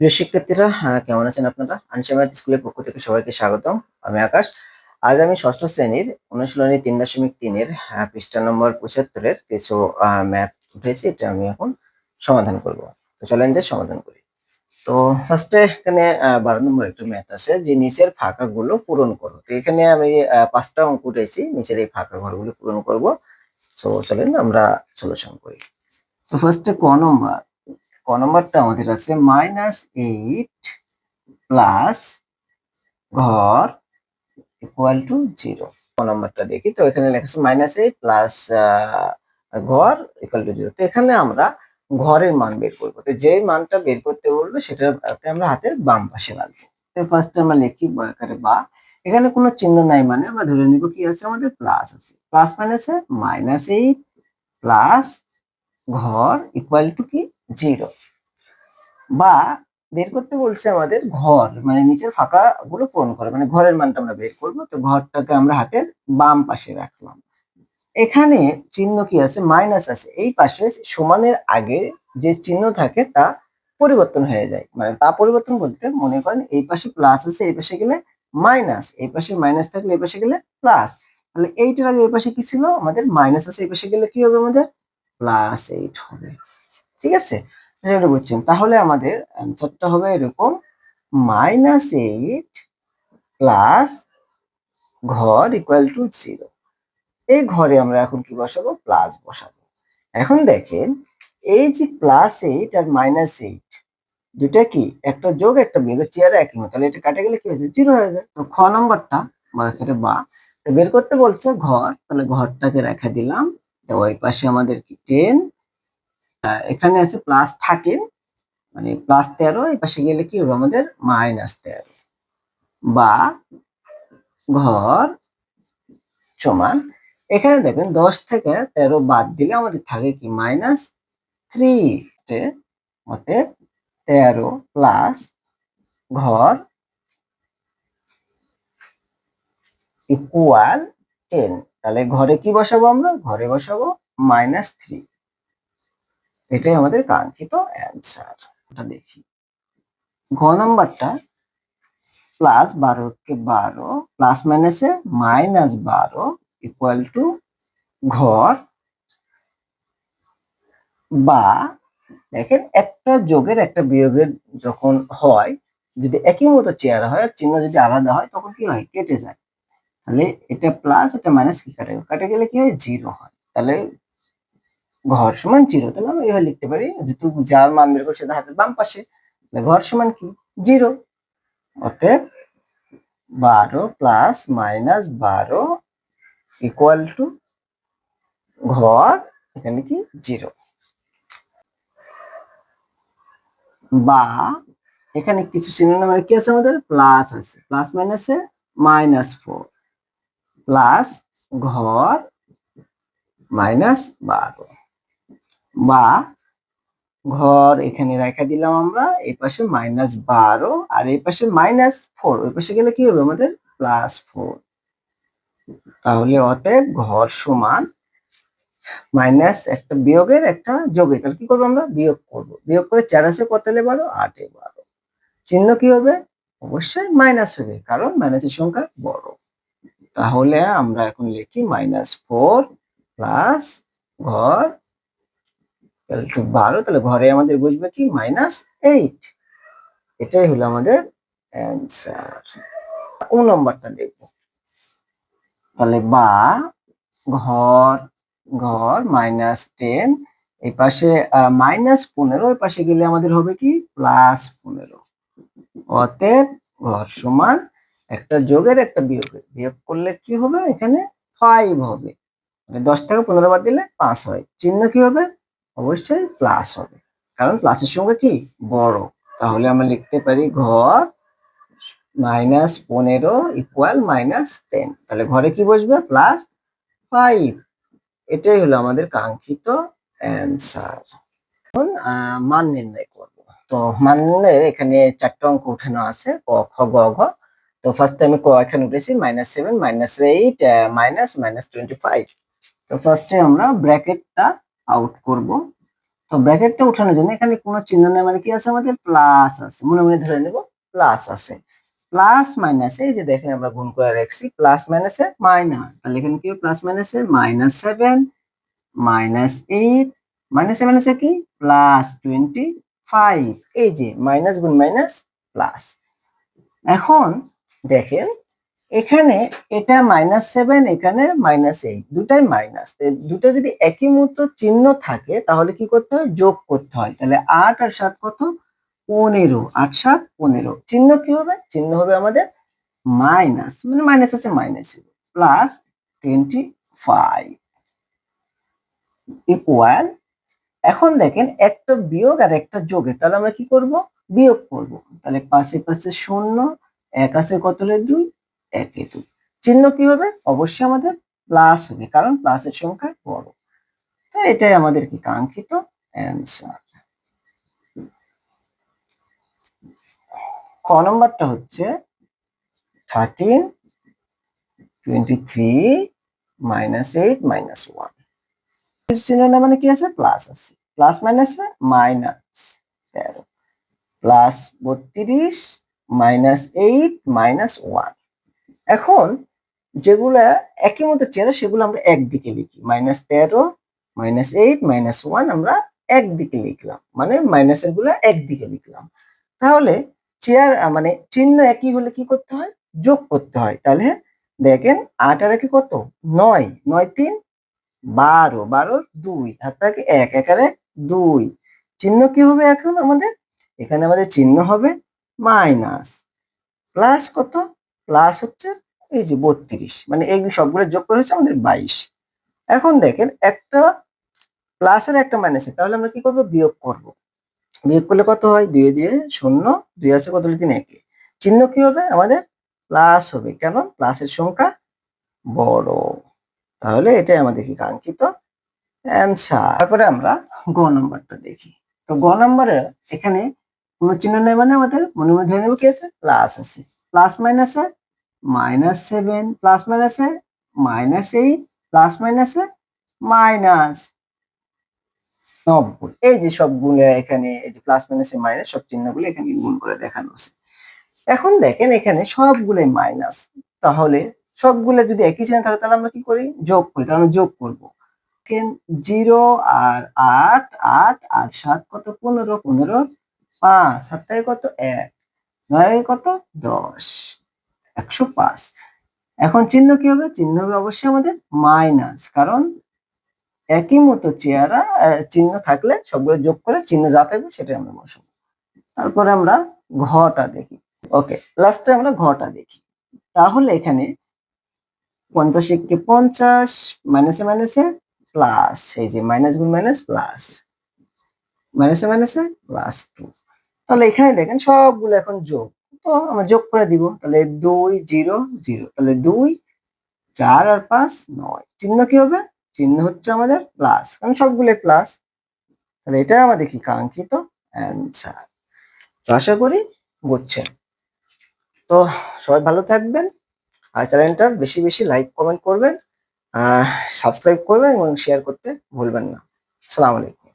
প্রিয় শিক্ষার্থীরা আহ, কেমন আছেন আপনারা? আনসামাত স্কুলের পক্ষ থেকে সবাইকে স্বাগতম। আমি আকাশ। আজ আমি ষষ্ঠ শ্রেণির অনুশীলনী তিন দশমিক তিনের আহ, পৃষ্ঠা নম্বর পঁচাত্তরের কিছু ম্যাথ উঠেছে এটা আমি এখন সমাধান করব। তো চলেন যে সমাধান করি। তো ফার্স্টে এখানে বারো নম্বর একটা ম্যাথ আছে যে নিচের ফাঁকাগুলো পূরণ করো। তো এখানে আমি পাঁচটা অঙ্ক উঠেছি নিচের এই ফাঁকা ঘরগুলো পূরণ করব। তো চলেন আমরা সলিউশন করি। তো ফার্স্টে ক নম্বর ক নম্বরটা আমাদের আছে মাইনাস এইট প্লাস ঘর ইকুয়াল টু জিরো ক নম্বরটা দেখি, তো এখানে লেখা আছে মাইনাস এইট প্লাস ঘর ইকুয়াল টু জিরো তো এখানে আমরা ঘরের মান বের করব। তো যে মানটা বের করতে বলব, সেটাকে আমরা হাতের বাম পাশে রাখব। তো ফার্স্ট আমরা লিখি বয়াকারে বা। এখানে কোনো চিহ্ন নাই মানে আমরা ধরে নিব কি আছে, আমাদের প্লাস আছে। প্লাস মাইনাসে মাইনাস এইট প্লাস ঘর ইকুয়াল টু কি? জিরো। বা বের করতে বলছে আমাদের ঘর মানে নিচের ফাঁকা গুলো পূরণ করে মানে ঘরের মানটা আমরা বের করব, তো ঘরটাকে আমরা হাতের বাম পাশে রাখলাম। এখানে চিহ্ন কি আছে? মাইনাস আছে। এই পাশে সমানের আগে যে চিহ্ন থাকে তা পরিবর্তন হয়ে যায়। মানে তা পরিবর্তন বলতে মনে করেন এই পাশে প্লাস আছে, এই পাশে গেলে মাইনাস এই পাশে মাইনাস থাকলে এই পাশে গেলে প্লাস তাহলে এইটার আগে এই পাশে কি ছিল? আমাদের মাইনাস আছে, এই পাশে গেলে কি হবে আমাদের? প্লাস এইট হবে। ঠিক আছে? এটা বুঝছেন তাহলে আমাদের অ্যান্সারটা হবে এরকম মাইনাস এইট প্লাস ঘর ইকুয়াল টু জিরো এই ঘরে আমরা এখন কি বসাবো? প্লাস বসাবো। এখন দেখেন, এই যে প্লাস এইট আর মাইনাস এইট দুটা কি? একটা যোগ, একটা বিয়োগ চেয়ারে একই মতো। তাহলে এটা কাটে গেলে কি হয়েছে? জিরো হয়ে যায়। তো খ নম্বরটা বা। বা বের করতে বলছে ঘর। তাহলে ঘরটাকে রেখে দিলাম। তো ওই পাশে আমাদের কি? টেন এখানে আছে প্লাস থার্টিন মানে প্লাস তেরো, এই পাশে গেলে কি হবে? আমাদের মাইনাস তেরো। বা ঘর সমান, এখানে দেখবেন দশ থেকে তেরো বাদ দিলে আমাদের থাকে কি? মাইনাস থ্রি অতএব তেরো প্লাস ঘর ইকুয়াল টেন তাহলে ঘরে কি বসাবো আমরা? ঘরে বসাবো মাইনাস থ্রি এটাই আমাদের কাঙ্ক্ষিত অ্যান্সার ওটা দেখি। ঘ নাম্বারটা প্লাস বারোকে বারো প্লাস মাইনাসে মাইনাস বারো ইকুয়াল টু ঘর বা, দেখেন একটা যোগের একটা বিয়োগের যখন হয়, যদি একই মতো চেয়ার হয় আর চিহ্ন যদি আলাদা হয়, তখন কি হয়? কেটে যায়। তাহলে এটা প্লাস এটা মাইনাস কি কাটে? কাটে গেলে কি হয়? জিরো হয়। তাহলে ঘর সমান জিরো, তাহলে আমরা এইভাবে লিখতে পারি যেহেতু যার মান বের করছে সেটা হাতের বাম পাশে ঘর সমান কি? জিরো। অতএব বারো প্লাস মাইনাস বারো ইকুয়াল টু ঘর, এখানে কি? জিরো। বা, এখানে কিছু চিহ্ন নামে কি আছে আমাদের? প্লাস আছে। প্লাস মাইনাসে মাইনাস ফোর প্লাস ঘর মাইনাস বারো। বা ঘর এখানে রেখে দিলাম আমরা, এই পাশে মাইনাস বারো, আর এই পাশে মাইনাস ফোর ওই পাশে গেলে কি হবে আমাদের? প্লাস ফোর তাহলে অতএব ঘর সমান মাইনাস একটা বিয়োগের একটা যোগের তাহলে কি করব আমরা? বিয়োগ করব। বিয়োগ করে চার আছে, কত এলে বারো? আটে বারো। চিহ্ন কি হবে? অবশ্যই মাইনাস হবে, কারণ মাইনাসের সংখ্যা বড়। তাহলে আমরা এখন লিখি মাইনাস ফোর প্লাস ঘর টু বারো, তাহলে ঘরে আমাদের বুঝবে কি? মাইনাস এইট এটাই হলো আমাদের অ্যান্সার কোন নম্বরটা দেখব? তাহলে বা, ঘর ঘর মাইনাস টেন এই পাশে মাইনাস পনেরো, এই পাশে গেলে আমাদের হবে কি? প্লাস পনেরো। অতএব ঘর সমান একটা যোগের একটা বিয়োগের। বিয়োগ করলে কি হবে? এখানে ফাইভ হবে। দশ থেকে পনেরো বাদ দিলে পাঁচ হয়। চিহ্ন কি হবে? অবশ্যই প্লাস হবে। কারণ প্লাসের সঙ্গে কি? বড়। তাহলে আমরা লিখতে পারি ঘর মাইনাস পনেরো ইকুয়াল মাইনাস টেন তাহলে ঘরে কি বসবে? প্লাস ফাইভ এটাই হলো আমাদের কাঙ্ক্ষিত অ্যান্সার এখন মান নির্ণয় করব। তো মান নির্ণয়ে এখানে চারটা অঙ্ক উঠানো আছে, ক, খ, গ, ঘ। তো ফার্স্ট আমি ক এখানে উঠেছি minus seven minus eight minus minus twenty five তো ফার্স্টে আমরা ব্র্যাকেটটা আউট করব। তো ব্র্যাকেটটা উঠানোর জন্য এখানে কোনো চিহ্ন নেই মানে কি আছে আমাদের? প্লাস আছে। মনে মনে ধরে নেব প্লাস আছে। প্লাস মাইনাসে এই যে দেখেন আমরা গুণ করে রাখছি প্লাস মাইনাসে মাইনাস তাহলে এখানে কি প্লাস মাইনাসে মাইনাস সেভেন মাইনাস এইট মাইনাসে মাইনাসে কি? প্লাস টোয়েন্টি ফাইভ এই যে মাইনাস গুণ মাইনাস প্লাস এখন দেখেন এখানে এটা মাইনাস সেভেন এখানে মাইনাস এইট দুটাই মাইনাস দুটো যদি একই মতো চিহ্ন থাকে, তাহলে কি করতে হয়? যোগ করতে হয়। তাহলে আট আর সাত কত? পনেরো। আট, সাত, পনেরো। চিহ্ন কি হবে? চিহ্ন হবে আমাদের মাইনাস মানে মাইনাস আছে minus plus twenty five equal এখন দেখেন একটা বিয়োগ আর একটা যোগের। তাহলে আমরা কি করব? বিয়োগ করব। তাহলে পাশে পাশে শূন্য, এক আছে কত দুই? একে চিহ্ন কি হবে? অবশ্যই আমাদের প্লাস হবে, কারণ প্লাসের সংখ্যা বড়। তো এটাই আমাদের কি কাঙ্ক্ষিত অ্যান্সার ক নম্বরটা হচ্ছে thirteen twenty three minus eight minus one চিহ্ন মানে কি আছে? প্লাস আছে। প্লাস মাইনাসে মাইনাস তেরো। প্লাস বত্রিশ মাইনাস এইট মাইনাস ওয়ান এখন যেগুলা একই মতো চেয়ার সেগুলো আমরা একদিকে লিখি। মাইনাস তেরো মাইনাস এইট মাইনাস ওয়ান আমরা একদিকে লিখলাম। মানে মাইনাসেরগুলা একদিকে লিখলাম। তাহলে চেয়ার মানে চিহ্ন একই হলে কি করতে হয়? যোগ করতে হয়। তাহলে দেখেন, আট আর একে কত? নয়। নয় তিন? বারো। বারো দুই। হাত থাকে এক। এক একারে দুই। চিহ্ন কি হবে এখন আমাদের? এখানে আমাদের চিহ্ন হবে মাইনাস প্লাস কত? প্লাস হচ্ছে এই যে বত্রিশ মানে এইগুলো সবগুলো যোগ করে হচ্ছে আমাদের বাইশ। এখন দেখেন একটা প্লাসের একটা মাইনাসের তাহলে আমরা কি করব? বিয়োগ করব। বিয়োগ করলে কত হয়? দুই দিয়ে শূন্য, দুই আছে কত তিন, একে চিহ্ন কি হবে? আমাদের প্লাস হবে। কেন? প্লাসের সংখ্যা বড়। তাহলে এটাই আমাদের কি কাঙ্ক্ষিত অ্যান্সার তারপরে আমরা গ নাম্বারটা দেখি। তো গ নাম্বারে এখানে কোনো চিহ্ন নেই মানে আমাদের মনে মনে ধরে নেব কি আছে? প্লাস আছে। প্লাস মাইনাসে মাইনাস সেভেন প্লাস মাইনাসে মাইনাস এইট প্লাস মাইনাসে মাইনাস নব্বই। এই যে সবগুলো এখানে, এই যে প্লাস মাইনাসে মাইনাস সব চিহ্নগুলো এখানে গুণ করে দেখানো আছে। এখন দেখেন এখানে সবগুলোই মাইনাস তাহলে সবগুলো যদি একই চিহ্ন থাকে, তাহলে আমরা কি করি? যোগ করি। তাহলে আমরা যোগ করব। জিরো আর আট আট আর সাত, কত? পনেরো পনেরো, পাঁচ। সাতটায় কত? এক। নয়, কত? দশ। একশো পাঁচ। এখন চিহ্ন কি হবে? চিহ্ন হবে অবশ্যই আমাদের মাইনাস কারণ একই মতো চেয়ারা চিহ্ন থাকলে সবগুলো যোগ করে চিহ্ন যা থাকবে সেটাই আমরা বসাবো। তারপরে আমরা ঘটা দেখি। ওকে লাস্টে আমরা ঘটা দেখি। তাহলে এখানে পঞ্চাশ এককে পঞ্চাশ মাইনাসে মাইনাসে প্লাস এই যে মাইনাস গুণ মাইনাস প্লাস মাইনাসে মাইনাসে প্লাস টু তাহলে এখানে দেখেন সবগুলো এখন যোগ। তো আমরা যোগ করে দিব, তাহলে দুই জিরো জিরো, তাহলে দুই, চার আর পাঁচ, নয়। চিহ্ন কি হবে? চিহ্ন হচ্ছে আমাদের প্লাস কারণ সবগুলো প্লাস তাহলে এটাই আমাদের কি? কাঙ্ক্ষিত অ্যান্সার তো আশা করি বুঝছেন। তো সবাই ভালো থাকবেন। আর চ্যানেলটা বেশি বেশি লাইক কমেন্ট করবেন সাবস্ক্রাইব করবেন এবং শেয়ার করতে ভুলবেন না। আসসালামু আলাইকুম।